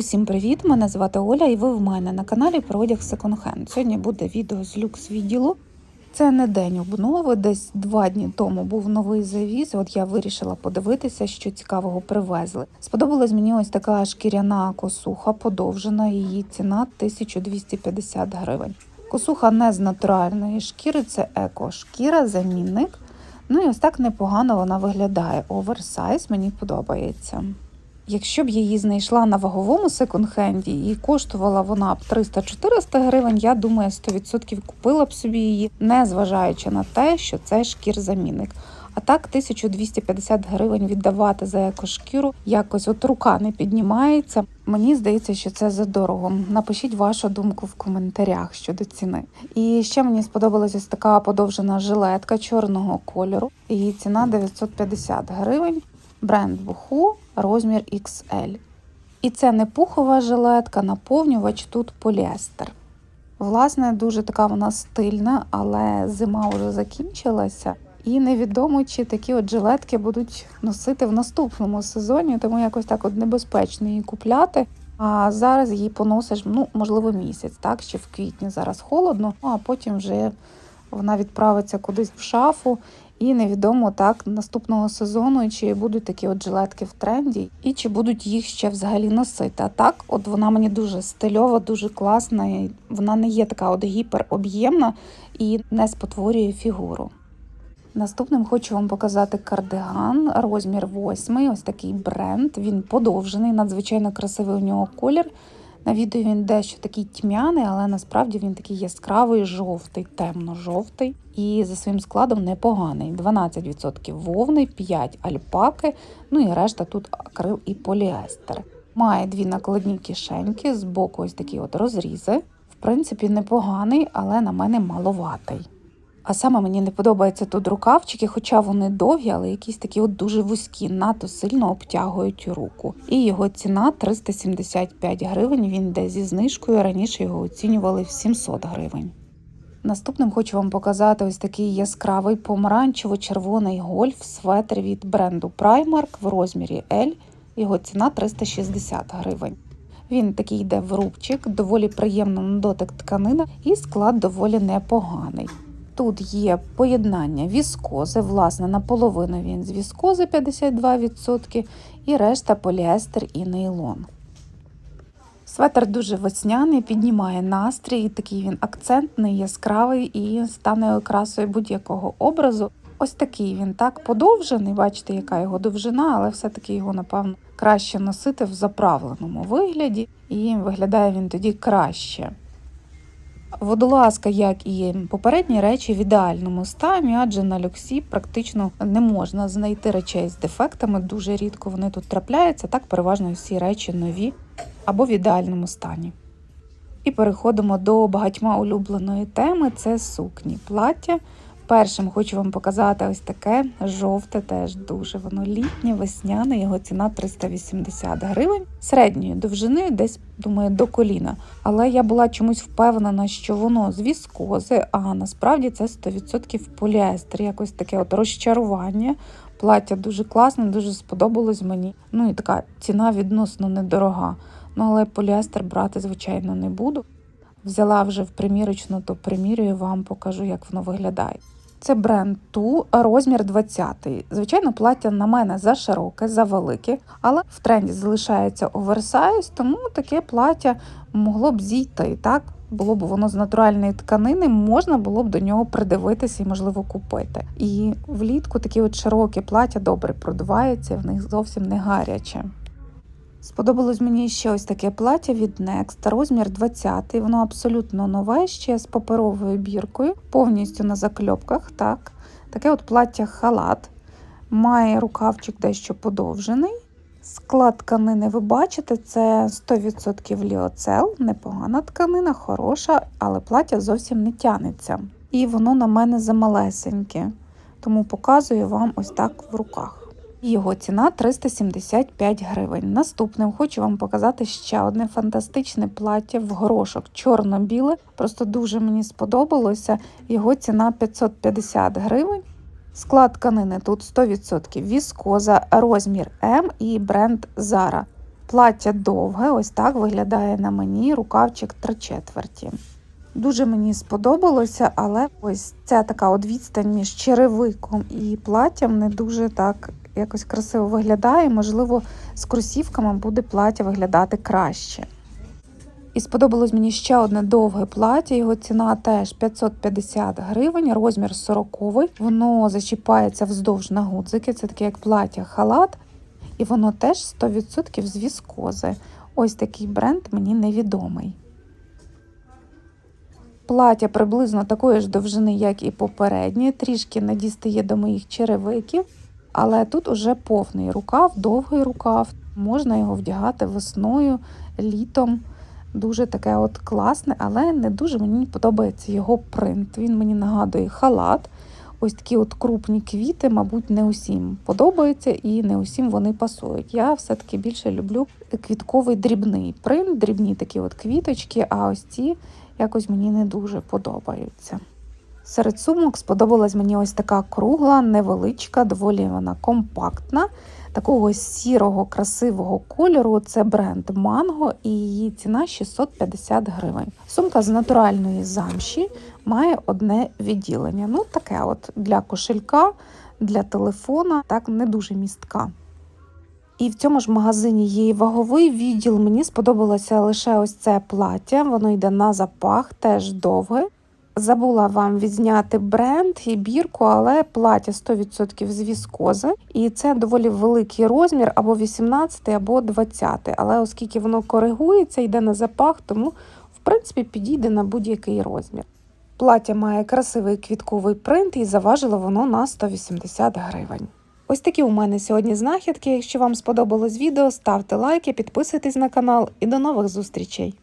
Усім привіт! Мене звати Оля, і ви в мене на каналі про одяг Hand. Сьогодні буде відео з люкс відділу. Це не день обнови, десь два дні тому був новий завіз. От я вирішила подивитися, що цікавого привезли. Сподобалась мені ось така шкіряна косуха, подовжена. Її ціна 1250 гривень. Косуха не з натуральної шкіри, це еко-шкіра, замінник. Ну і ось так непогано вона виглядає. Оверсайз мені подобається. Якщо б її знайшла на ваговому секонд-хенді і коштувала вона б 300-400 гривень, я думаю, 100% купила б собі її, не зважаючи на те, що це шкір-замінник. А так 1250 гривень віддавати за екошкіру, якось от рука не піднімається. Мені здається, що це задорого. Напишіть вашу думку в коментарях щодо ціни. І ще мені сподобалася така подовжена жилетка чорного кольору. Її ціна 950 гривень. Бренд Буху, розмір XL. І це не пухова жилетка, наповнювач тут поліестер. Власне, дуже така вона стильна, але зима вже закінчилася. І невідомо, чи такі от жилетки будуть носити в наступному сезоні, тому якось так от небезпечно її купляти. А зараз її поносиш, ну, можливо, місяць, так? Ще в квітні зараз холодно, ну, а потім вже вона відправиться кудись в шафу. І невідомо так наступного сезону, чи будуть такі от жилетки в тренді, і чи будуть їх ще взагалі носити. А так, от вона мені дуже стильова, дуже класна. Вона не є така от гіпероб'ємна і не спотворює фігуру. Наступним хочу вам показати кардиган, розмір 8, ось такий бренд. Він подовжений, надзвичайно красивий у нього колір. На відео він дещо такий тьмяний, але насправді він такий яскравий, жовтий, темно-жовтий. І за своїм складом непоганий. 12% вовни, 5 альпаки, ну і решта тут акрил і поліестер. Має дві накладні кишеньки, з боку ось такі от розрізи. В принципі, непоганий, але на мене маловатий. А саме мені не подобаються тут рукавчики, хоча вони довгі, але якісь такі от дуже вузькі, надто сильно обтягують руку. І його ціна 375 гривень. Він йде зі знижкою. Раніше його оцінювали в 700 гривень. Наступним хочу вам показати ось такий яскравий помаранчево-червоний гольф светр від бренду Primark в розмірі L. Його ціна 360 гривень. Він такий йде в рубчик, доволі приємно на дотик тканина і склад доволі непоганий. Тут є поєднання віскози, власне, наполовину він з віскози 52% і решта поліестер і нейлон. Светр дуже весняний, піднімає настрій, такий він акцентний, яскравий і стане окрасою будь-якого образу. Ось такий він так подовжений, бачите, яка його довжина, але все-таки його, напевно, краще носити в заправленому вигляді, і виглядає він тоді краще. Водолазка, як і попередні речі, в ідеальному стані, адже на люксі практично не можна знайти речей з дефектами. Дуже рідко вони тут трапляються. Так переважно всі речі нові або в ідеальному стані. І переходимо до багатьма улюбленої теми: це сукні, плаття. Першим хочу вам показати ось таке жовте, теж дуже воно літнє, весняне, його ціна 380 гривень. Середньої довжини, десь, думаю, до коліна. Але я була чомусь впевнена, що воно з віскози, а насправді це 100% поліестер. Якось таке от розчарування. Плаття дуже класне, дуже сподобалось мені. Ну і така ціна відносно недорога. Ну але поліестер брати, звичайно, не буду. Взяла вже в примірочну, то примірюю вам, покажу, як воно виглядає. Це бренд Ту, розмір 20. Звичайно, плаття на мене за широке, за велике, але в тренді залишається оверсайз, тому таке плаття могло б зійти. Так було б воно з натуральної тканини, можна було б до нього придивитися і, можливо, купити. І влітку такі от широкі плаття добре продуваються, в них зовсім не гаряче. Сподобалось мені ще ось таке плаття від Next, розмір 20 Воно абсолютно нове, ще з паперовою біркою, повністю на закльопках. так. Таке от плаття халат. Має рукавчик дещо подовжений. Склад тканини ви бачите, це 100% ліоцел, непогана тканина, хороша, але плаття зовсім не тянеться. І воно на мене замалесеньке, тому показую вам ось так в руках. Його ціна 375 гривень. Наступним хочу вам показати ще одне фантастичне плаття в горошок чорно-біле. Просто дуже мені сподобалося. Його ціна 550 гривень. Склад тканини тут 100% віскоза, розмір М і бренд Zara. Плаття довге, ось так виглядає на мені рукавчик три четверті. Дуже мені сподобалося, але ось ця така от відстань між черевиком і платтям не дуже так якось красиво виглядає. Можливо, з кросівками буде плаття виглядати краще. І сподобалось мені ще одне довге плаття. Його ціна теж 550 гривень, розмір 40 Воно зачіпається вздовж на гудзики. Це таке як плаття халат, і воно теж 100% з віскози. Ось такий бренд мені невідомий. Плаття приблизно такої ж довжини, як і попереднє, трішки не дістає до моїх черевиків, але тут уже повний рукав, довгий рукав. Можна його вдягати весною, літом. Дуже таке от класне, але не дуже мені подобається його принт. Він мені нагадує халат. Ось такі от крупні квіти, мабуть, не усім подобаються і не усім вони пасують. Я все-таки більше люблю квітковий дрібний принт, дрібні такі от квіточки, а ось ці якось мені не дуже подобаються. Серед сумок сподобалась мені ось така кругла, невеличка, доволі вона компактна, такого сірого, красивого кольору. Це бренд Mango і її ціна 650 гривень. Сумка з натуральної замші має одне відділення. Ну, таке от для кошелька, для телефона, так не дуже містка. І в цьому ж магазині є і ваговий відділ. Мені сподобалося лише ось це плаття. Воно йде на запах, теж довге. Забула вам відзняти бренд і бірку, але плаття 100% з віскози. І це доволі великий розмір, або 18, або 20. Але оскільки воно коригується, йде на запах, тому в принципі підійде на будь-який розмір. Плаття має красивий квітковий принт і заважило воно на 180 гривень. Ось такі у мене сьогодні знахідки. Якщо вам сподобалось відео, ставте лайки, підписуйтесь на канал і до нових зустрічей!